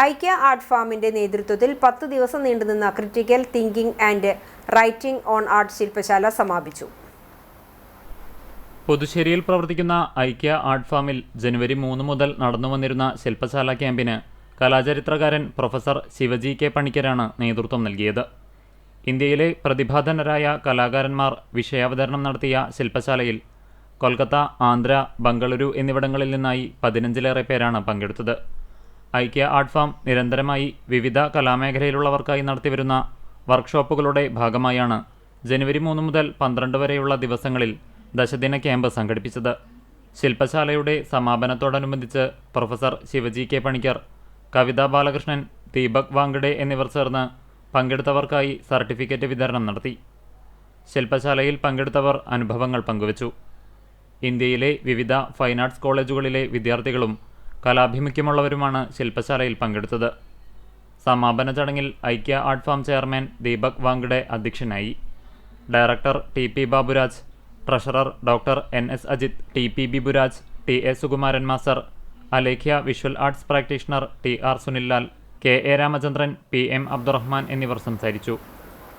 ഐക്യ ആർട്ട് ഫാമിന്റെ നേതൃത്വത്തിൽ പത്ത് ദിവസം നീണ്ടുനിന്ന critical thinking and writing on art ശില്പശാല സമാപിച്ചു. പുതുശ്ശേരിയിൽ പ്രവർത്തിക്കുന്ന ഐക്യ ആർട്ട് ഫാമിൽ ജനുവരി മൂന്ന് മുതൽ നടന്നു വന്നിരുന്ന ശില്പശാല ക്യാമ്പിന് കലാചരിത്രകാരൻ പ്രൊഫസർ ശിവജി കെ പണിക്കരാണ് നേതൃത്വം നൽകിയത്. ഇന്ത്യയിലെ പ്രതിഭാധനരായ കലാകാരന്മാർ വിഷയാവതരണം നടത്തിയ ശില്പശാലയിൽ കൊൽക്കത്ത ആന്ധ്ര ബംഗളൂരു എന്നിവിടങ്ങളിൽ നിന്നായി പതിനഞ്ചിലേറെ പേരാണ് പങ്കെടുത്തത്. ഐക്യ ആർട്ട് ഫാം നിരന്തരമായി വിവിധ കലാമേഖലയിലുള്ളവർക്കായി നടത്തിവരുന്ന വർക്ക്ഷോപ്പുകളുടെ ഭാഗമായാണ് ജനുവരി മൂന്ന് മുതൽ പന്ത്രണ്ട് വരെയുള്ള ദിവസങ്ങളിൽ ദശദിന ക്യാമ്പ് സംഘടിപ്പിച്ചത്. ശില്പശാലയുടെ സമാപനത്തോടനുബന്ധിച്ച് പ്രൊഫസർ ശിവജി കെ പണിക്കർ കവിതാ ബാലകൃഷ്ണൻ ദീപക് വാങ്കഡെ എന്നിവർ ചേർന്ന് പങ്കെടുത്തവർക്കായി സർട്ടിഫിക്കറ്റ് വിതരണം നടത്തി. ശില്പശാലയിൽ പങ്കെടുത്തവർ അനുഭവങ്ങൾ പങ്കുവച്ചു. ഇന്ത്യയിലെ വിവിധ ഫൈൻ ആർട്സ് കോളേജുകളിലെ വിദ്യാർത്ഥികളും കലാഭിമുഖ്യമുള്ളവരുമാണ് ശില്പശാലയിൽ പങ്കെടുത്തത്. സമാപന ചടങ്ങിൽ Aikya art farm chairman Deepak Wankhede അധ്യക്ഷനായി. Director T P Baburaj treasurer doctor N S Ajith T P Biburaj T A Sukumaran master Alekhya visual arts practitioner T R Sunillal K A Ramachandran P M Abdurahman എന്നിവർ സംസാരിച്ചു.